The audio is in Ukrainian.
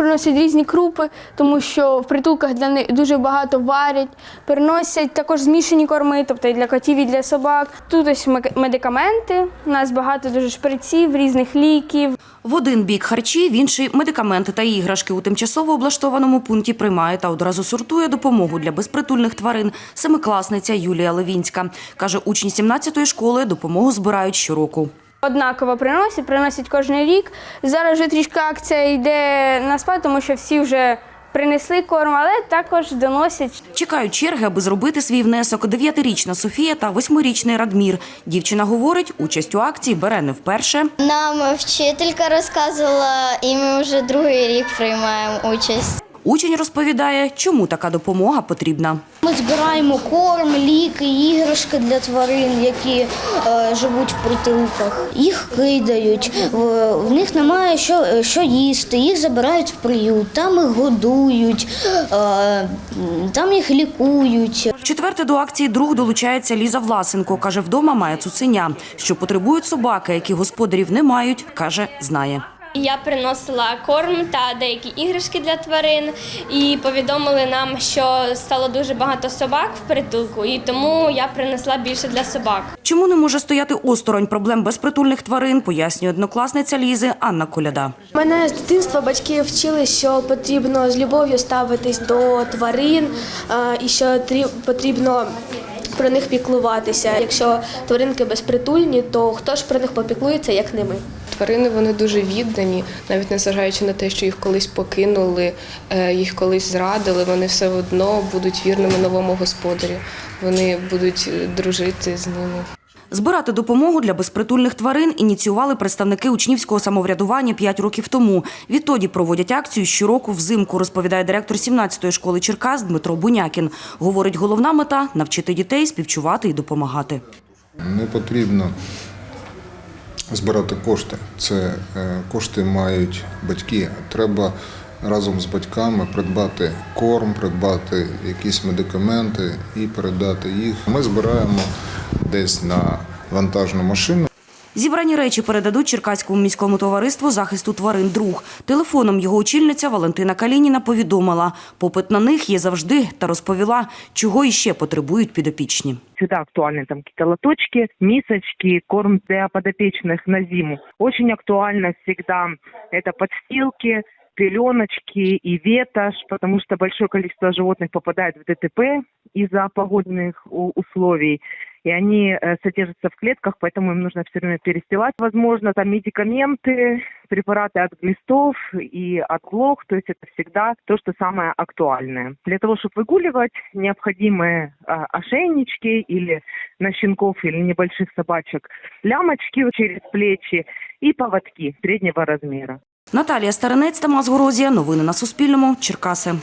приносять різні крупи, тому що в притулках для них дуже багато варять. Приносять також змішані корми, тобто і для котів, і для собак. Тут ось медикаменти. У нас багато дуже шприців, різних ліків. В один бік харчі, в інший медикаменти та іграшки у тимчасово облаштованому пункті приймає та одразу сортує допомогу для безпритульних тварин семикласниця Юлія Левінська. Каже, учні 17-ї школи допомогу збирають щороку. Однаково приносять, приносять кожен рік. Зараз вже трішки акція йде на спад, тому що всі вже принесли корм, але також доносять. Чекають черги, аби зробити свій внесок. Дев'ятирічна Софія та восьмирічний Радмір. Дівчина говорить, участь у акції бере не вперше. Нам вчителька розказувала, і ми вже другий рік приймаємо участь. Учень розповідає, чому така допомога потрібна. Ми збираємо корм, ліки, іграшки для тварин, які е, живуть в притулках. Їх кидають, в, в них немає що, що їсти, їх забирають в приют, там їх годують, е, там їх лікують. Четверте до акції друг долучається Ліза Власенко. Каже, вдома має цуценя. Що потребують собаки, які господарів не мають, каже, знає. Я приносила корм та деякі іграшки для тварин, і повідомили нам, що стало дуже багато собак в притулку, і тому я принесла більше для собак. Чому не може стояти осторонь проблем безпритульних тварин, пояснює однокласниця Лізи Анна Коляда. Мене з дитинства батьки вчили, що потрібно з любов'ю ставитись до тварин е, і що трі- потрібно про них піклуватися. Якщо тваринки безпритульні, то хто ж про них попіклується, як не ми? Тварини вони дуже віддані, навіть незважаючи на те, що їх колись покинули, е, їх колись зрадили, вони все одно будуть вірними новому господарю. Вони будуть е, дружити з ними. Збирати допомогу для безпритульних тварин ініціювали представники учнівського самоврядування 5 років тому. Відтоді проводять акцію щороку взимку, розповідає директор 17-ї школи Черкас Дмитро Бунякін. Говорить, головна мета навчити дітей співчувати і допомагати. Не потрібно збирати кошти. Це е, кошти мають батьки. Треба разом з батьками придбати корм, придбати якісь медикаменти і передати їх. Ми збираємо десь на вантажну машину. Зібрані речі передадуть Черкаському міському товариству захисту тварин друг. Телефоном його очільниця Валентина Калініна повідомила, попит на них є завжди та розповіла, чого іще потребують підопічні. всегда актуальны там какие-то лоточки, мисочки, корм для подопечных на зиму. Очень актуально всегда это подстилки, пеленочки и ветошь, потому что большое количество животных попадает в ДТП из-за погодных условий. И они э, содержатся в клетках, поэтому им нужно все время перестилать. Возможно, там медикаменты, препараты от глистов и от блох. То есть это всегда то, что самое актуальное. Для того, чтобы выгуливать, необходимы а, ошейнички или на щенков или небольших собачек, лямочки через плечи и поводки среднего размера. Наталія Старинець, Тамас Горозія. Новини на Суспільному. Черкаси.